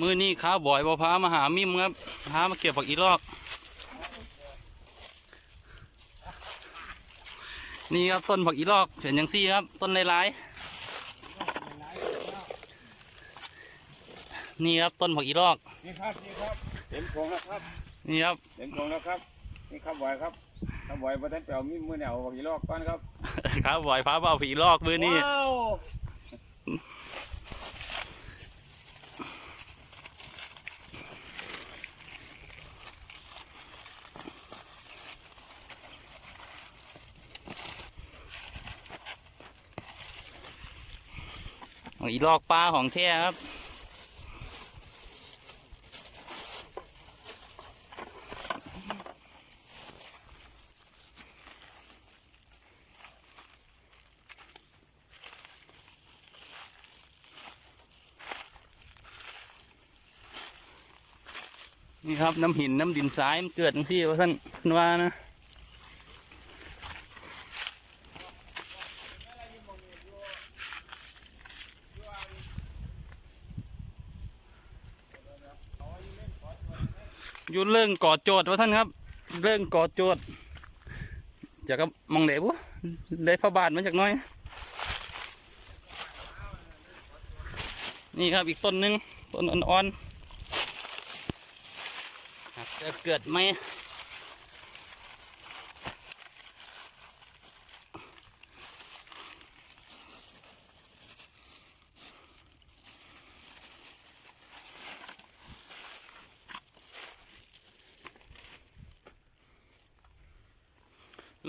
มือนี้ข้าวบ่อยบ่พามาหามิมครับพามาเก็บผักอีลอก นี่ครับต้นผักอีลอกเห็นยังซี่ครับ ต้นหลายๆนี่ครับต้นผักอีลอก นี่ครับนี่ครับเต็มโครงแล้วครับนี่ครับเต็มโครงแล้วครับนี่ครับบอยครับครับบอยประธานเปียวมีมือเหนียวบอกอีลอกก่อนครับข้าวบ่อยพามาเอาผักอีลอกมือนี้ ว้าว ผัก อีลอกปลาของแท้ครับ นี่ครับน้ำหินน้ำดินทรายมันเกิดทั้งที่ว่าท่านเพิ่นว่านะ อยู่เรื่องก่อโจทย์ว่าท่านครับ เรื่องก่อโจทย์จากก็มองเหลวเลยพระบาทมาจากน้อย นี่ครับอีกต้นหนึ่งต้นอ่อนๆจะเกิดไหม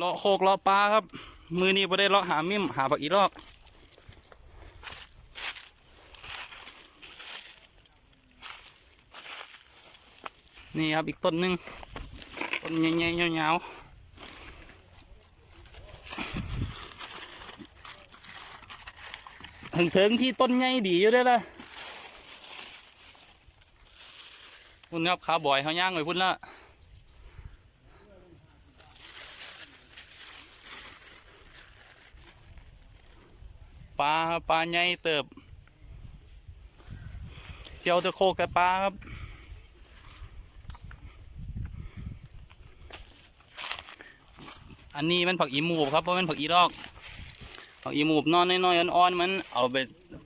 เลาะโคกเลาะปลาครับ มือนี้ไ่ได้เลาะหามิ่มหาผักอีรอกนี่ครับอีกต้นหนึ่งต้นใหญ่ๆยาวๆถึงถึงที่ต้นใหญ่ดีอยู่ด้อล่ะพุ่นครับขาบ่อยเขาย่างไปพุ่นละปลาครับปลาใหญ่เติบ เที่ยวตะโคกแต่ปลาครับ อันนี้มันผักอีหมูบครับเพราะมันผักอีรอกผักอีหมูบนอนน้อยๆอ่อนๆมันเอาไป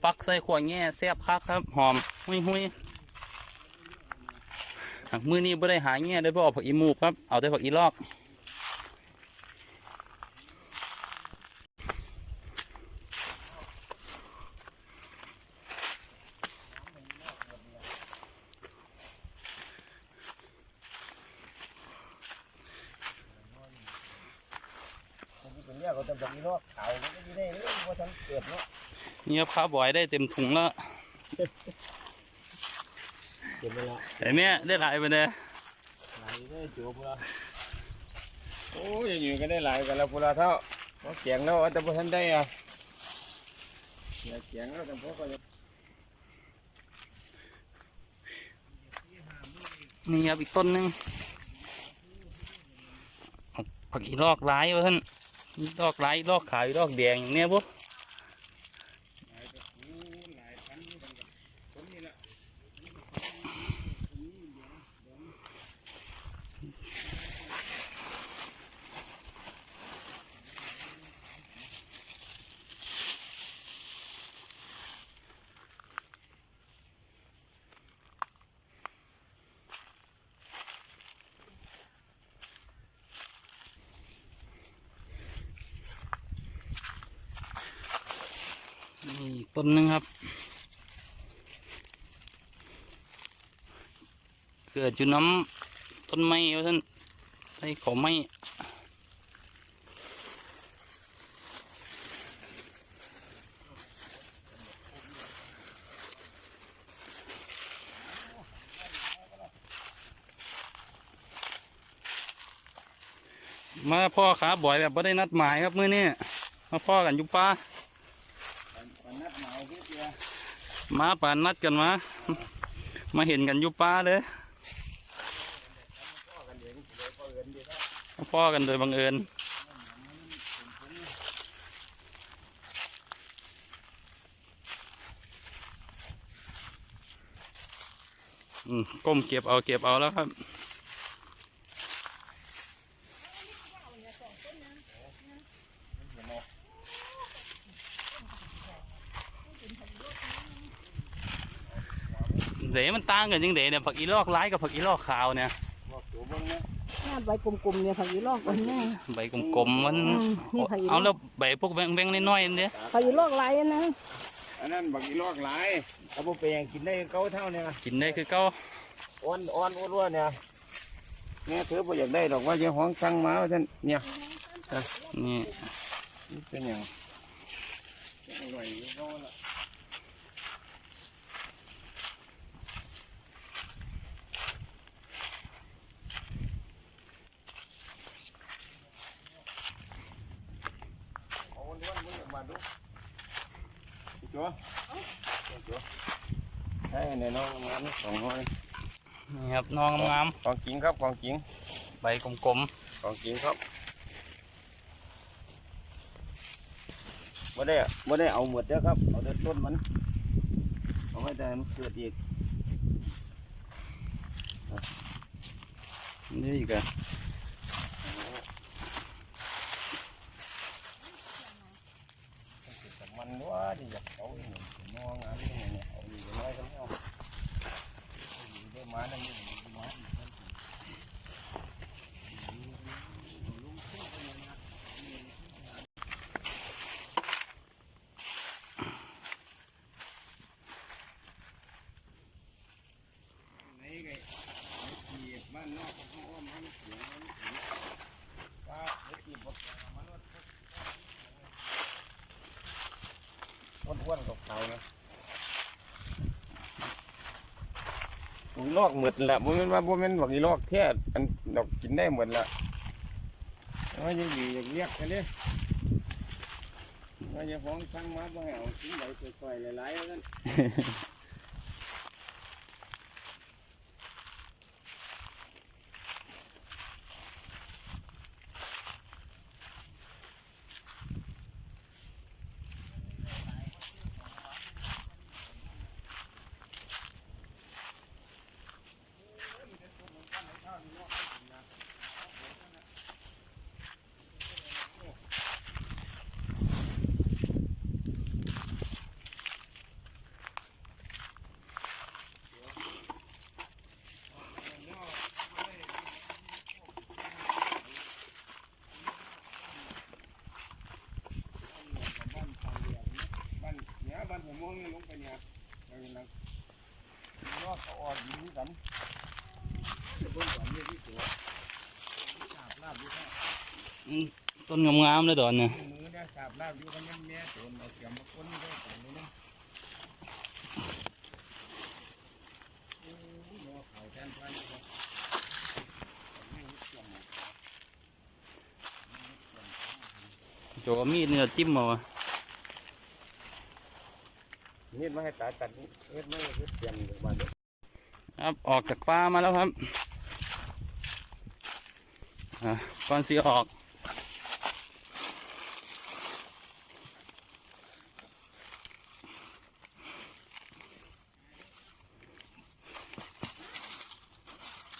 ฟักใส่ขวดแง่แซ่บคักครับ หอมหุยหุยมือนี้ไม่ได้หาแง่เลยเพราะเอาผักอีหมูบครับเอาแต่ผักอีรอก เป็นเรียกเขาจะบอกอีลอกเขาก็ไม่ได้เลยว่าฉันเกิดเนาะนี่ครับข้าวบอยได้เต็มถุงแล้วเกิดไปละแต่เนี้ยได้หลายไปเลยหลายได้จูบละโอ้ยอยู่ก็ได้หลายกันแล้วพุละเท่าเพราะเกียงแล้วแต่พอท่านได้อะอย่าเกียงแล้วแต่พอก็จะนี่ครับอีกต้นนึงผักอีรอกหลายวะท่าน ลอกหลายอีรอกขาวลอกแดงอย่างเนี้ยบุ๊ หลายพันนี่กันกับผมนี่แหละ นหนึงครับ เกิดอยู่น้ำต้นไม้ท่านใส่ขอไม้มาพ่อขาบ่อยแบบไม่ได้นัดหมายครับมื้อนี้มาพ่อกันอยู่ป่า มาพี่เจียมาป่านนัดกันมา มาเห็นกันอยู่ป่าเลยพ่อกันเองเลยพ่อเอินดีนะมาพ่อกันโดยบังเอิญอืมก้มเก็บเอาเก็บเอาแล้วครับ เด๋มันต่างกันยังเด๋เนี่ยผักอีลอกร้ายกับผักอีลอกขาวเนี่ยบอกตัวเบิ่งนะหน้าใบกลมๆเนี่ยผักอีลอกมันแน่ใบกลมๆมัน อืมนี่ผักอีลอกเอาแล้วใบพวกแบงๆน้อยๆเนี่ยผักอีลอกลายนะอันนั้นบักอีลอกหลายเอาไปแปลงกินได้เก้าเท่าเนี่ยกินได้คือเก้าอ่อนอ่อนอ้วนๆเนี่ยเนี่ยเธอบ่อยากได้ดอกว่าจะห้องสั่งมาว่าท่านเนี่ยนี่นี่เป็นอย่างอร่อยอยู่เขาละเอาอ้วนๆมึงออกมาดูจัวจัวใช่ เนี่ยน้องมานี่สองห้อยนี่ครับน้องงามของจริงครับของจริงๆใบกลมของจริงครับไม่ได้ไม่ได้เอาหมดเด้อครับเอาแต่ต้นมันเอาไว้แต่มันเกิดอีกๆนี่อีกอะแต่มันว่าดิอยากเอาอีกหนึ่งมองงานที่ไหนเนี่ยเอาอยู่น้อยก็ไม่เอาอยู่ได้มาได้ไม่ได้มาอีกแล้ว ไหนไงขี่บ้านนอกเขาอ้อมให้เสียงมันเสียงว่าเด็กขี่บดมันว่า อ้วนกับเขานะถุงนอกหมดละบ่แม่นว่าบ่แม่นบักอีลอกแท้อันดอกกินได้หมดละว่ายังดีอย่างเรียกกันเด้ว่าจะฟ้องสั่งมาบ่ให้เอากินใบค่อยๆหลายๆแล้วนั่น บ้านเนี่ยบ้านหัวม่วงนี่ลงไปเนี่ยไปนั่ง รอบอ่อนดีกันจะเบิ่งก่อนเนี่ยที่สวนสาบลาบด้วยต้นงามๆเลยดอนเนี่ยมือเนี่ยสาบลาบอยู่กันยังแม่ตัวเอาเสียมมาก้นนี้เลยจอมีดเนี่ยจิ้มมาวะ นี่มาให้ตาตัดนี่เฮ็ดไม่เฮ็ดเสียมอยู่บ้านเด้อครับออกจากป่ามาแล้วครับก่อนสีออก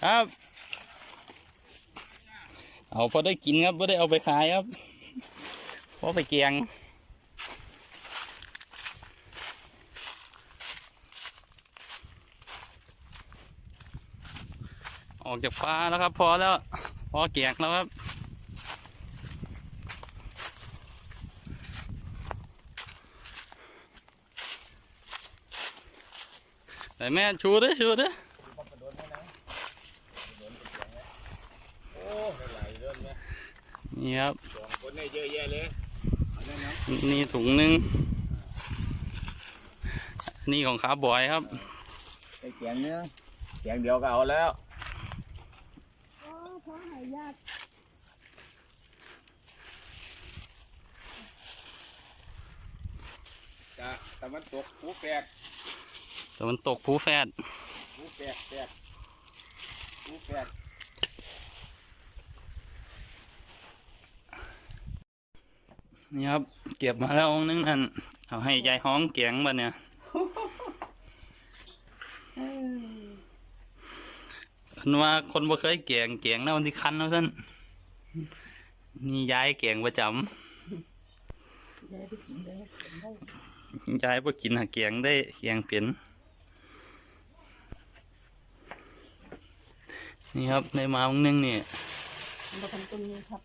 ครับ เอาพอได้กินครับไม่ได้เอาไปขายครับเพราะไปเกียง ออกจากป่าแล้วครับ พอแล้ว พอเกียกแล้วครับ แต่แม่ชูด้วยชูด้วยนี่ครับนี่ถุงหนึ่งนี่ของขาบอยครับไปแกงเนื้อแกงเดียวก็เอาแล้วาะหายากจะตะวันตกผูแปดแต่มันตกผูแฟดผูแปดแปดผูแปดนี่ครับ เก็บมาแล้วองค์นึงนั่นเอาให้ยายห้องเกียงบ้าเนี่ย เออ เพิ่นว่าคนบ่เคยแกงแกงแล้วมันสิคันเอาซั่นนี่ยายแกงประจำยายไปกินได้กินได้ยายบ่กินหาแกงได้แกงเป็นนี่ครับในมาวันนึงนี่มันบ่ทำต้นนี้ครับ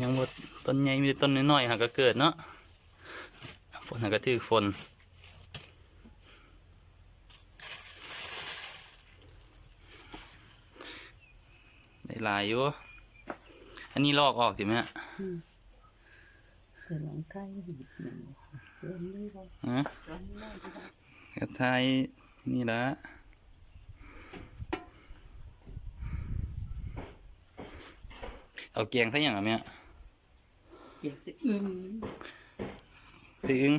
ยังบ่ต้นใหญ่มีแต่ต้นน้อยๆหาก็เกิดเนาะฝนหาก็ถือฝน หลายอยู่ อันนี้ลอกออกใช่ไหมฮะจะหลังใกล้หินหนึ่งเรื่องนี้ก็ฮะตอนนี้ได้ที่ได้กระทายนี่ละเอาแกงซะอย่างอะแม่เจ็บจะอึ้งถึง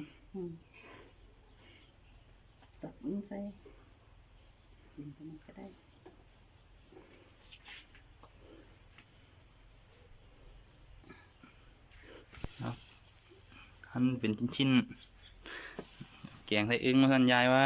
ตับอึ้งใส่กินตรงนั้นก็ได้ หั่นเป็นชิ้นๆแกงใส่อึ้งมาสันยายว่า